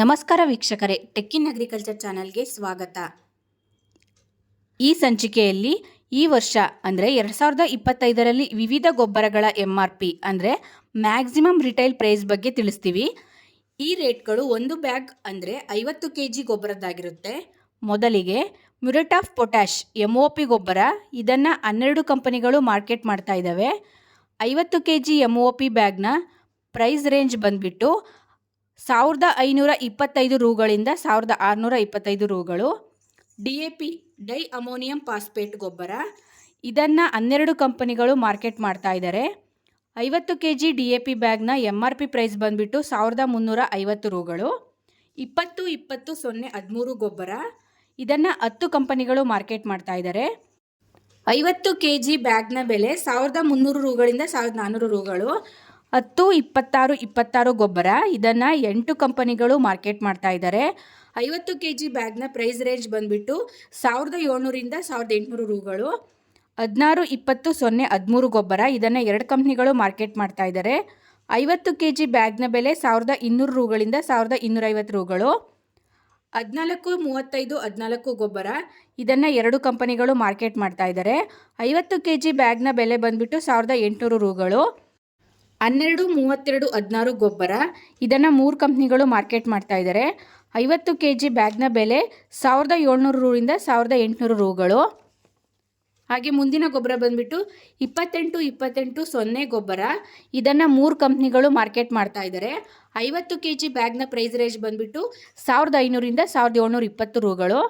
ನಮಸ್ಕಾರ ವೀಕ್ಷಕರೇ, ಟೆಕ್ಕಿನ್ ಅಗ್ರಿಕಲ್ಚರ್ ಚಾನಲ್ಗೆ ಸ್ವಾಗತ. ಈ ಸಂಚಿಕೆಯಲ್ಲಿ ಈ ವರ್ಷ, ಅಂದರೆ ಎರಡು ಸಾವಿರದ ಇಪ್ಪತ್ತೈದರಲ್ಲಿ ವಿವಿಧ ಗೊಬ್ಬರಗಳ ಎಂ ಆರ್ ಪಿ ಅಂದರೆ ಮ್ಯಾಕ್ಸಿಮಮ್ ರಿಟೈಲ್ ಪ್ರೈಸ್ ಬಗ್ಗೆ ತಿಳಿಸ್ತೀವಿ. ಈ ರೇಟ್ಗಳು ಒಂದು ಬ್ಯಾಗ್, ಅಂದರೆ ಐವತ್ತು ಕೆ ಜಿ ಗೊಬ್ಬರದ್ದಾಗಿರುತ್ತೆ. ಮೊದಲಿಗೆ muriate of potash M O P ಗೊಬ್ಬರ, ಇದನ್ನು ಹನ್ನೆರಡು ಕಂಪನಿಗಳು ಮಾರ್ಕೆಟ್ ಮಾಡ್ತಾ ಇದ್ದಾವೆ ಐವತ್ತು K G M O P ಬ್ಯಾಗ್ನ price range ಬಂದುಬಿಟ್ಟು ಸಾವಿರದ ಐನೂರ ಇಪ್ಪತ್ತೈದು ರೂಗಳಿಂದ ಸಾವಿರದ ಆರುನೂರ ಇಪ್ಪತ್ತೈದು ರೂಗಳು. D A P, di ammonium phosphate ಗೊಬ್ಬರ. ಇದನ್ನು ಹನ್ನೆರಡು ಕಂಪನಿಗಳು ಮಾರ್ಕೆಟ್ ಮಾಡ್ತಾ ಇದ್ದಾರೆ ಐವತ್ತು K G D A P ಬ್ಯಾಗ್ನ M R P price ಬಂದುಬಿಟ್ಟು ಸಾವಿರದ ಮುನ್ನೂರ ಐವತ್ತು ರೂಗಳು. ಇಪ್ಪತ್ತು ಇಪ್ಪತ್ತು, ಸೊನ್ನೆ, ಹದಿಮೂರು ಗೊಬ್ಬರ. ಇದನ್ನು ಹತ್ತು ಕಂಪನಿಗಳು ಮಾರ್ಕೆಟ್ ಮಾಡ್ತಾ ಇದ್ದಾರೆ ಐವತ್ತು ಕೆ ಜಿ ಬ್ಯಾಗ್ನ ಬೆಲೆ ಸಾವಿರದ ಮುನ್ನೂರು ರೂಗಳಿಂದ ಸಾವಿರದ ನಾನ್ನೂರು ರೂಗಳು. ಹತ್ತು, ಇಪ್ಪತ್ತಾರು ಇಪ್ಪತ್ತಾರು ಗೊಬ್ಬರ. ಇದನ್ನು ಎಂಟು ಕಂಪನಿಗಳು ಮಾರ್ಕೆಟ್ ಮಾಡ್ತಾ ಇದ್ದಾರೆ ಐವತ್ತು ಕೆ ಜಿ ಬ್ಯಾಗ್ನ ಪ್ರೈಸ್ ರೇಂಜ್ ಬಂದುಬಿಟ್ಟು ಸಾವಿರದ ಏಳ್ನೂರಿಂದ ಸಾವಿರದ ಎಂಟುನೂರು ರೂಗಳು. ಹದಿನಾರು, ಇಪ್ಪತ್ತು, ಸೊನ್ನೆ, ಹದಿಮೂರು ಗೊಬ್ಬರ. ಇದನ್ನು ಎರಡು ಕಂಪ್ನಿಗಳು ಮಾರ್ಕೆಟ್ ಮಾಡ್ತಾ ಇದ್ದಾರೆ ಐವತ್ತು ಕೆ ಜಿ ಬ್ಯಾಗ್ನ ಬೆಲೆ ಸಾವಿರದ ಇನ್ನೂರು ರೂಗಳಿಂದ ಸಾವಿರದ ಇನ್ನೂರೈವತ್ತು ರೂಗಳು. ಹದಿನಾಲ್ಕು, ಮೂವತ್ತೈದು, ಹದಿನಾಲ್ಕು ಗೊಬ್ಬರ. ಇದನ್ನು ಎರಡು ಕಂಪನಿಗಳು ಮಾರ್ಕೆಟ್ ಮಾಡ್ತಾ ಇದ್ದಾರೆ ಐವತ್ತು ಕೆ ಜಿ ಬ್ಯಾಗ್ನ ಬೆಲೆ ಬಂದುಬಿಟ್ಟು ಸಾವಿರದ ಎಂಟುನೂರು ರೂಗಳು. ಹನ್ನೆರಡು, ಮೂವತ್ತೆರಡು, ಹದಿನಾರು ಗೊಬ್ಬರ. ಇದನ್ನು ಮೂರು ಕಂಪ್ನಿಗಳು ಮಾರ್ಕೆಟ್ ಮಾಡ್ತಾ ಇದ್ದಾರೆ ಐವತ್ತು ಕೆ ಜಿ ಬ್ಯಾಗ್ನ ಬೆಲೆ ಸಾವಿರದ ಏಳ್ನೂರು ರೂರಿಂದ ಸಾವಿರದ ಎಂಟುನೂರು ರೂಗಳು. ಹಾಗೆ ಮುಂದಿನ ಗೊಬ್ಬರ ಬಂದುಬಿಟ್ಟು ಇಪ್ಪತ್ತೆಂಟು ಇಪ್ಪತ್ತೆಂಟು, ಸೊನ್ನೆ ಗೊಬ್ಬರ. ಇದನ್ನು ಮೂರು ಕಂಪ್ನಿಗಳು ಮಾರ್ಕೆಟ್ ಮಾಡ್ತಾ ಇದ್ದಾರೆ ಐವತ್ತು ಕೆ ಜಿ ಬ್ಯಾಗ್ನ ಪ್ರೈಸ್ ರೇಂಜ್ ಬಂದುಬಿಟ್ಟು ಸಾವಿರದ ಐನೂರಿಂದ ಸಾವಿರದ ಏಳ್ನೂರ ಇಪ್ಪತ್ತು ರೂಗಳು.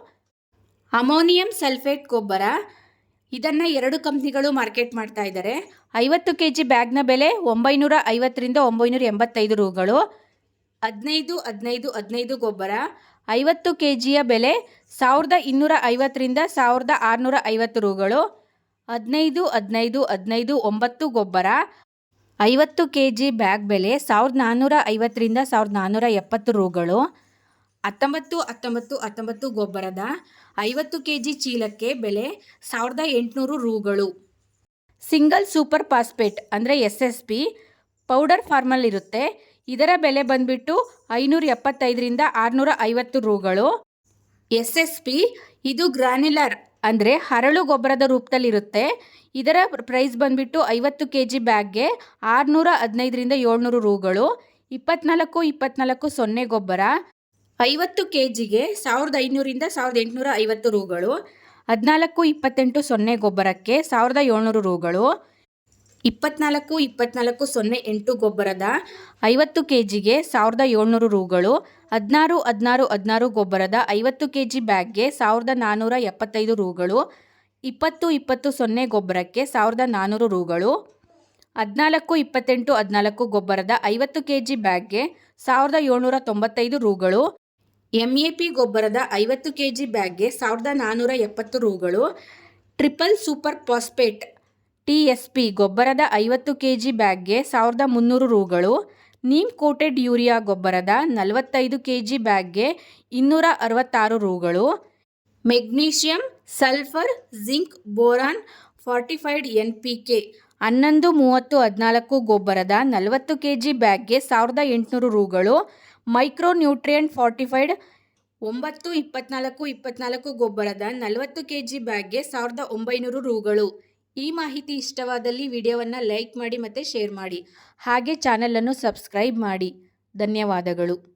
ಅಮೋನಿಯಂ ಸಲ್ಫೇಟ್ ಗೊಬ್ಬರ. ಇದನ್ನು ಎರಡು ಕಂಪ್ನಿಗಳು ಮಾರ್ಕೆಟ್ ಮಾಡ್ತಾ ಇದ್ದಾರೆ ಐವತ್ತು ಕೆ ಜಿ ಬ್ಯಾಗ್ನ ಬೆಲೆ ಒಂಬೈನೂರ ಐವತ್ತರಿಂದ ಒಂಬೈನೂರ ಎಂಬತ್ತೈದು ರೂಗಳು. ಹದಿನೈದು ಹದಿನೈದು ಹದಿನೈದು ಗೊಬ್ಬರ. ಐವತ್ತು ಕೆ ಜಿಯ ಬೆಲೆ ಸಾವಿರದ ಇನ್ನೂರ ಐವತ್ತರಿಂದ ಸಾವಿರದ ಆರುನೂರ ಐವತ್ತು ರೂಗಳು. ಹದಿನೈದು ಹದಿನೈದು ಹದಿನೈದು, ಒಂಬತ್ತು ಗೊಬ್ಬರ. ಐವತ್ತು ಕೆ ಜಿ ಬ್ಯಾಗ್ ಬೆಲೆ ಸಾವಿರದ ನಾನ್ನೂರ ಐವತ್ತರಿಂದ ಸಾವಿರದ ನಾನ್ನೂರ ಎಪ್ಪತ್ತು ರೂಗಳು. ಹತ್ತೊಂಬತ್ತು ಹತ್ತೊಂಬತ್ತು ಹತ್ತೊಂಬತ್ತು ಗೊಬ್ಬರದ ಐವತ್ತು ಕೆ ಜಿ ಚೀಲಕ್ಕೆ ಬೆಲೆ ಸಾವಿರದ ಎಂಟುನೂರು ರೂಗಳು. ಸಿಂಗಲ್ ಸೂಪರ್ ಫಾಸ್ಪೇಟ್ ಅಂದರೆ ಎಸ್ ಎಸ್ ಪಿ ಪೌಡರ್ ಫಾರ್ಮಲ್ ಇರುತ್ತೆ. ಇದರ ಬೆಲೆ ಬಂದುಬಿಟ್ಟು ಐನೂರ ಎಪ್ಪತ್ತೈದರಿಂದ ಆರುನೂರ ಐವತ್ತು ರೂಗಳು. ಎಸ್ ಎಸ್ ಪಿ ಇದು ಗ್ರಾನ್ಯುಲರ್ ಅಂದರೆ ಹರಳು ಗೊಬ್ಬರದ ರೂಪದಲ್ಲಿರುತ್ತೆ. ಇದರ ಪ್ರೈಸ್ ಬಂದುಬಿಟ್ಟು ಐವತ್ತು ಕೆ ಜಿ ಬ್ಯಾಗ್ಗೆ ಆರುನೂರ ಹದಿನೈದರಿಂದ ಏಳ್ನೂರು ರೂಗಳು. ಇಪ್ಪತ್ನಾಲ್ಕು ಇಪ್ಪತ್ನಾಲ್ಕು ಸೊನ್ನೆ ಗೊಬ್ಬರ. ಐವತ್ತು ಕೆ ಜಿಗೆ ಸಾವಿರದ ಐನೂರಿಂದ ಸಾವಿರದ ಎಂಟುನೂರ ಐವತ್ತು ರೂಗಳು, ಹದಿನಾಲ್ಕು ಇಪ್ಪತ್ತೆಂಟು ಸೊನ್ನೆ ಗೊಬ್ಬರಕ್ಕೆ ಸಾವಿರದ ಏಳ್ನೂರು ರೂಗಳು, ಇಪ್ಪತ್ನಾಲ್ಕು ಇಪ್ಪತ್ನಾಲ್ಕು ಸೊನ್ನೆ ಎಂಟು ಗೊಬ್ಬರದ ಐವತ್ತು ಕೆ ಜಿಗೆ ಸಾವಿರದ ಏಳ್ನೂರು ರೂಗಳು, ಹದಿನಾರು ಹದಿನಾರು ಹದಿನಾರು ಗೊಬ್ಬರದ ಐವತ್ತು ಕೆ ಜಿ ಬ್ಯಾಗ್ಗೆ ಸಾವಿರದ ನಾನ್ನೂರ ಎಪ್ಪತ್ತೈದು ರೂಗಳು, ಇಪ್ಪತ್ತು ಇಪ್ಪತ್ತು ಸೊನ್ನೆ ಗೊಬ್ಬರಕ್ಕೆ ಸಾವಿರದ ನಾನ್ನೂರು ರೂಗಳು, ಹದಿನಾಲ್ಕು ಇಪ್ಪತ್ತೆಂಟು ಹದಿನಾಲ್ಕು ಗೊಬ್ಬರದ ಐವತ್ತು ಕೆ ಜಿ ಬ್ಯಾಗ್ಗೆ ಸಾವಿರದ ಏಳ್ನೂರ ತೊಂಬತ್ತೈದು ರೂಗಳು ಎಂ ಎ ಪಿ ಗೊಬ್ಬರದ ಐವತ್ತು ಕೆ ಜಿ ಬ್ಯಾಗ್ಗೆ ಸಾವಿರದ ನಾನ್ನೂರ ಎಪ್ಪತ್ತು ರೂಗಳು, triple super phosphate T S P ಗೊಬ್ಬರದ ಐವತ್ತು ಕೆ ಜಿ ಬ್ಯಾಗ್ಗೆ ಸಾವಿರದ ಮುನ್ನೂರು ರೂಗಳು, ನೀಮ್ ಕೋಟೆಡ್ ಯೂರಿಯಾ ಗೊಬ್ಬರದ ನಲವತ್ತೈದು ಕೆ ಜಿ ಬ್ಯಾಗ್ಗೆ ಇನ್ನೂರ ಅರವತ್ತಾರು ರೂಗಳು, magnesium, sulphur, zinc, boron, fortified N P K ಹನ್ನೊಂದು, ಮೂವತ್ತು, ಹದಿನಾಲ್ಕು ಗೊಬ್ಬರದ ನಲವತ್ತು ಕೆ ಜಿ ಬ್ಯಾಗ್ಗೆ ಸಾವಿರದ ಎಂಟುನೂರು ರೂಗಳು ಮೈಕ್ರೋ ನ್ಯೂಟ್ರಿಯೆಂಟ್ ಫಾರ್ಟಿಫೈಡ್ ಒಂಬತ್ತು, ಇಪ್ಪತ್ನಾಲ್ಕು ಇಪ್ಪತ್ನಾಲ್ಕು ಗೊಬ್ಬರದ ನಲವತ್ತು ಕೆ ಜಿ ಬ್ಯಾಗ್ಗೆ ಸಾವಿರದ ಒಂಬೈನೂರು ರೂಗಳು. ಈ ಮಾಹಿತಿ ಇಷ್ಟವಾದಲ್ಲಿ ವಿಡಿಯೋವನ್ನು ಲೈಕ್ ಮಾಡಿ ಮತ್ತು ಶೇರ್ ಮಾಡಿ. ಹಾಗೆ ಚಾನಲನ್ನು ಸಬ್ಸ್ಕ್ರೈಬ್ ಮಾಡಿ. ಧನ್ಯವಾದಗಳು.